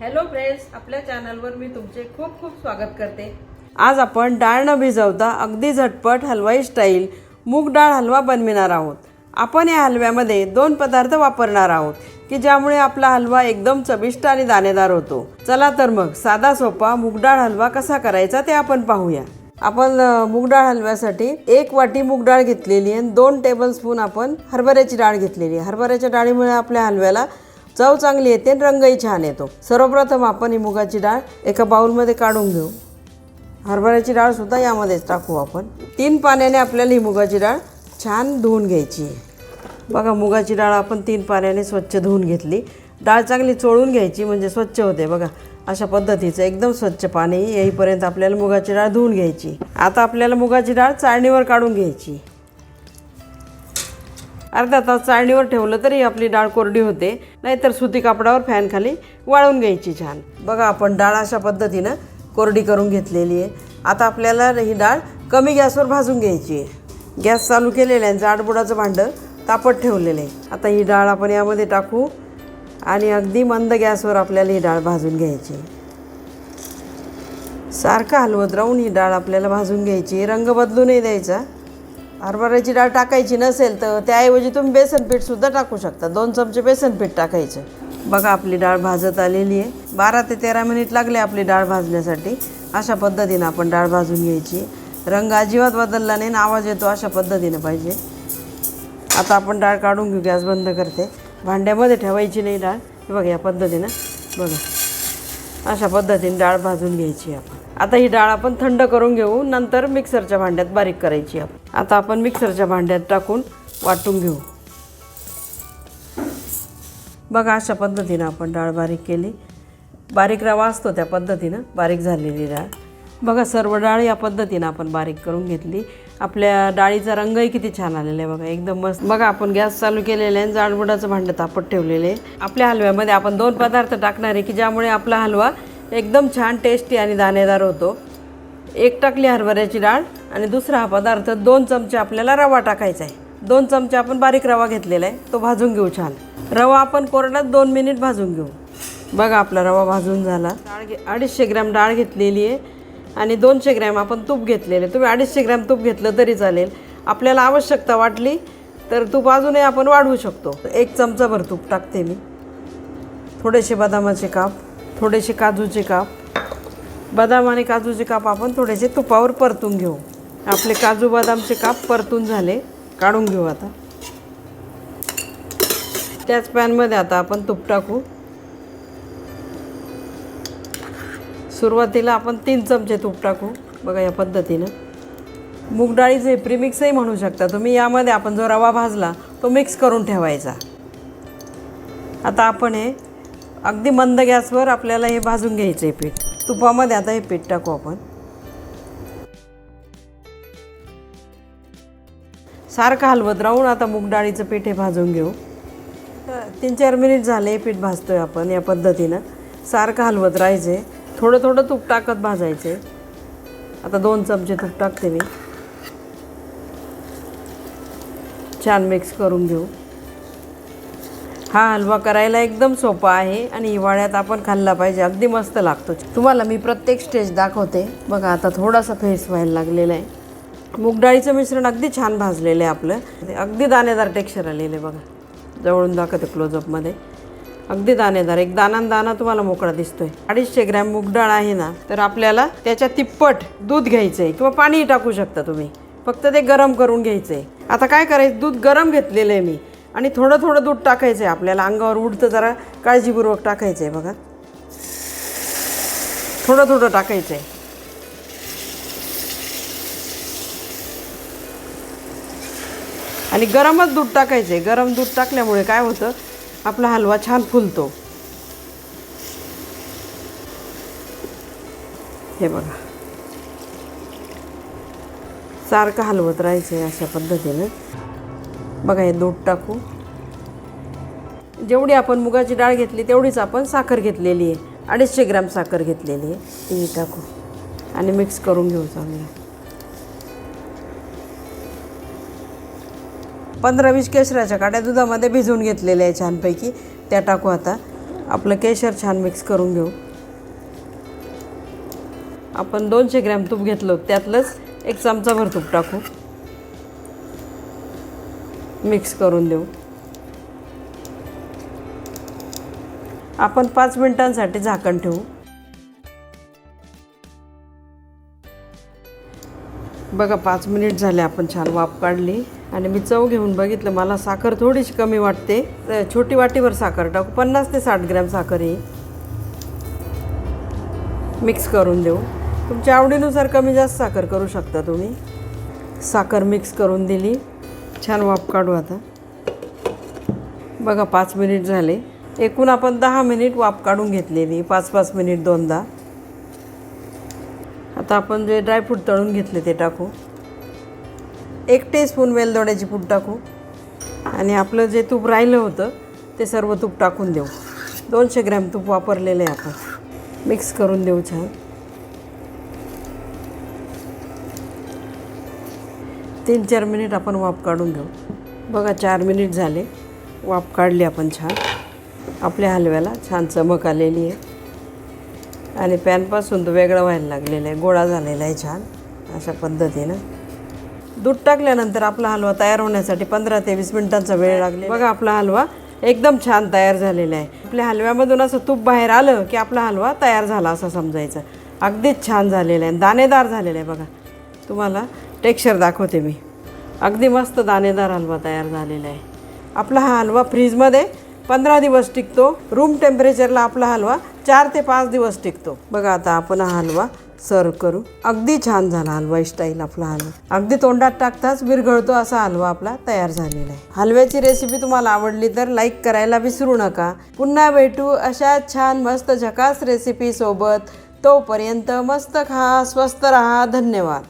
Hello friends आपल्या चॅनलवर मी तुमचे खूप खूप स्वागत करते. आज आपण डाळ न भिजवता अगदी झटपट हलवाई स्टाईल मूग डाळ हलवा बनविणार आहोत. आपण या हलव्यामध्ये दोन पदार्थ वापरणार आहोत की ज्यामुळे आपला हलवा एकदम चविष्ट आणि दाणेदार होतो. चला तर मग साधा सोपा मूग डाळ हलवा कसा करायचा ते आपण पाहूया. आपण मूग डाळ हलव्यासाठी एक वाटी मूग डाळ घेतलेली आहे. आणि दोन टेबलस्पून आपण हरभऱ्याची डाळ घेतलेली आहे. हरभऱ्याच्या डाळीमुळे आपल्या हलव्याला चव चांगली येते आणि रंगही छान येतो. सर्वप्रथम आपण ही मुगाची डाळ एका बाउलमध्ये काढून घेऊ. हरभऱ्याची डाळसुद्धा यामध्येच टाकू आपण. तीन पाण्याने आपल्याला ही मुगाची डाळ छान धुवून घ्यायची आहे. बघा मुगाची डाळ आपण तीन पाण्याने स्वच्छ धुवून घेतली. डाळ चांगली चोळून घ्यायची म्हणजे स्वच्छ होते. बघा अशा पद्धतीचं एकदम स्वच्छ पाणी येईपर्यंत आपल्याला मुगाची डाळ धुवून घ्यायची. आता आपल्याला मुगाची डाळ चाळणीवर काढून घ्यायची. अर्धा तास चाळणीवर ठेवलं तरी आपली डाळ कोरडी होते. नाहीतर सुती कापडावर फॅन खाली वाळून घ्यायची छान. बघा आपण डाळ अशा पद्धतीनं कोरडी करून घेतलेली आहे. आता आपल्याला ही डाळ कमी गॅसवर भाजून घ्यायची आहे. गॅस चालू केलेलं आहे जाडबुडाचं भांडं तापत ठेवलेलं आहे. आता ही डाळ आपण यामध्ये टाकू आणि अगदी मंद गॅसवर आपल्याला ही डाळ भाजून घ्यायची सारखं हलवत राहून ही डाळ आपल्याला भाजून घ्यायची रंग बदलू नाही द्यायचा. हरभऱ्याची डाळ टाकायची नसेल तर त्याऐवजी तुम्ही बेसन पीठसुद्धा टाकू शकता. दोन चमचे बेसन पीठ टाकायचं. बघा आपली डाळ भाजत आलेली आहे. बारा ते तेरा मिनिट लागले आपली डाळ भाजण्यासाठी. अशा पद्धतीनं आपण डाळ भाजून घ्यायची. रंग अजिबात बदलला नाही आवाज येतो अशा पद्धतीनं पाहिजे. आता आपण डाळ काढून घेऊ गॅस बंद करते. भांड्यामध्ये ठेवायची नाही डाळ. बघा या पद्धतीनं. बघा. अशा पद्धतीने डाळ भाजून घ्यायची आपण. आता ही डाळ आपण थंड करून घेऊ नंतर मिक्सरच्या भांड्यात बारीक करायची आपण आता आपण मिक्सरच्या भांड्यात टाकून वाटून घेऊ. बघा अशा पद्धतीनं आपण डाळ बारीक केली. बारीक रवा असतो त्या पद्धतीनं बारीक झालेली डाळ. बघा सर्व डाळ या पद्धतीनं आपण बारीक करून घेतली. आपल्या डाळीचा रंगही किती छान आलेला आहे बघा एकदम मस्त. बघा आपण गॅस चालू केलेला आहे जाडबुडाचं भांडं तापत ठेवलेलं आहे. आपल्या हलव्यामध्ये आपण दोन पदार्थ टाकणार आहे की ज्यामुळे आपला हलवा एकदम छान टेस्टी आणि दाणेदार होतो. एक टाकली हरभऱ्याची डाळ आणि दुसरा हा पदार्थ दोन चमचे आपल्याला रवा टाकायचा आहे. दोन चमचे आपण बारीक रवा घेतलेला आहे. तो भाजून घेऊ छान. रवा आपण कोरडात दोन मिनिट भाजून घेऊ. बघा आपला रवा भाजून झाला. डाळ घे अडीचशे ग्रॅम डाळ घेतलेली आहे. आणि दोनशे ग्रॅम आपण तूप घेतलेले तुम्ही अडीचशे ग्रॅम तूप घेतलं तरी चालेल. आपल्याला आवश्यकता वाटली तर तूप अजूनही आपण वाढवू शकतो. एक चमचाभर तूप टाकते मी. थोडेसे बदामाचे काप. थोडेसे काजूचे काप बदाम आणि काजूचे काप आपण थोडेसे तुपावर परतून घेऊ. आपले काजू बदामचे काप परतून झाले काढून घेऊ आता. त्याच पॅनमध्ये आता आपण तूप टाकू. सुरुवातीला आपण तीन चमचे तूप टाकू बघा या पद्धतीनं. मूग डाळीचे प्रीमिक्सही म्हणू शकता तुम्ही यामध्ये आपण जो रवा भाजला तो मिक्स करून ठेवायचा. आता आपण हे अगदी मंद गॅसवर आपल्याला हे भाजून घ्यायचं आहे पीठ. तुपामध्ये आता हे पीठ टाकू आपण. सारखं हलवत राहून आता मूग डाळीचं पीठ हे भाजून घेऊ. तीन चार मिनिट झाले हे पीठ भाजतोय आपण या पद्धतीनं. सारखं हलवत राहायचं थोडं थोडं तूप टाकत भाजायचे आता दोन चमचे तूप टाकते मी. छान मिक्स करून घेऊ. हा हलवा करायला एकदम सोपा आहे आणि हिवाळ्यात आपण खाल्ला पाहिजे. अगदी मस्त लागतो. तुम्हाला मी प्रत्येक स्टेज दाखवते. बघा आता थोडासा फेस व्हायला लागलेला आहे. मूगडाळीचं मिश्रण अगदी छान भाजलेलं आहे आपलं. अगदी दाणेदार टेक्स्चर आलेलं आहे बघा. जवळून दाखवते क्लोजअपमध्ये अगदी दाणेदार. एक दाना दाना तुम्हाला मोकळा दिसतोय. अडीचशे ग्रॅम मूगडाळ आहे ना तर आपल्याला त्याच्या तिप्पट दूध घ्यायचं आहे किंवा पाणीही टाकू शकता तुम्ही. फक्त ते गरम करून घ्यायचं आहे आता काय करायचं? दूध गरम घेतलेलं आहे मी. आणि थोडं थोडं दूध टाकायचं आहे आपल्याला. अंगावर उडतं जरा काळजीपूर्वक टाकायचं आहे बघा. थोडं थोडं टाकायचं आहे आणि गरमच दूध टाकायचं आहे गरम दूध टाकल्यामुळे काय होतं? आपला हलवा छान फुलतो. हे बघा. सारखं हलवत राहायचं आहे अशा पद्धतीनं. बघा हे दूध टाकू. जेवढी आपण मुगाची डाळ घेतली तेवढीच आपण साखर घेतलेली आहे. अडीचशे ग्रॅम साखर घेतलेली आहे. ती टाकू. आणि मिक्स करून घेऊ चांगलं. पंधरा वीस केशराच्या काड्या दुधामध्ये भिजवून घेतलेल्या आहे छानपैकी. त्या टाकू आता. आपलं केशर छान मिक्स करून घेऊ. आपण दोनशे ग्रॅम तूप घेतलं त्यातलंच एक चमचाभर तूप टाकू. मिक्स करून देऊ. आपण पाच मिनिटांसाठी झाकण ठेवू. बघा पाच मिनिट झाले आपण छान वाफ काढली. आणि मी चव घेऊन बघितलं मला साखर थोडीशी कमी वाटते. छोटी वाटीवर साखर टाकू पन्नास ते साठ ग्रॅम साखर आहे मिक्स करून देऊ. तुमच्या आवडीनुसार कमी जास्त साखर करू शकता तुम्ही. साखर मिक्स करून दिली. छान वाफ काढू आता. बघा पाच मिनिट झाले. एकूण आपण दहा मिनिट वाफ काढून घेतलेली पाच पाच मिनिट दोनदा. आता आपण जे ड्रायफ्रूट तळून घेतले ते टाकू. एक टेस्पून वेलदोड्याची पूड टाकू. आणि आपलं जे तूप राहिलं होतं ते सर्व तूप टाकून देऊ. दोनशे ग्रॅम तूप वापरलेलं आहे आपण. मिक्स करून देऊ छान. तीन चार मिनिट आपण वाफ काढून घेऊ. बघा चार मिनिट झाले. वाफ काढली आपण छान. आपल्या हलव्याला छान चमक आलेली आहे. आणि पॅनपासून तो वेगळा व्हायला लागलेला आहे. गोळा झालेला आहे छान अशा पद्धतीनं. दूध टाकल्यानंतर आपला हलवा तयार होण्यासाठी पंधरा ते वीस मिनिटांचा वेळ लागले बघा आपला हलवा एकदम छान तयार झालेला आहे. आपल्या हलव्यामधून असं तूप बाहेर आलं की आपला हलवा तयार झाला असं समजायचं. अगदीच छान झालेला आहे. दाणेदार झालेला आहे बघा. तुम्हाला टेक्स्चर दाखवते मी. अगदी मस्त दाणेदार हलवा तयार झालेला आहे. आपला हा हलवा फ्रीजमध्ये पंधरा दिवस टिकतो. रूम टेम्परेचरला आपला हलवा चार ते पाच दिवस टिकतो. बघा आता आपण हा हलवा सर्व करू. अगदी छान झाला हलवा स्टाईल आपला हलवा. अगदी तोंडात टाकताच विरघळतो असा हलवा आपला तयार झालेला आहे. हलव्याची रेसिपी तुम्हाला आवडली तर लाईक करायला विसरू नका. पुन्हा भेटू अशा छान मस्त झकास रेसिपी सोबत. तोपर्यंत मस्त खा स्वस्त रहा. धन्यवाद.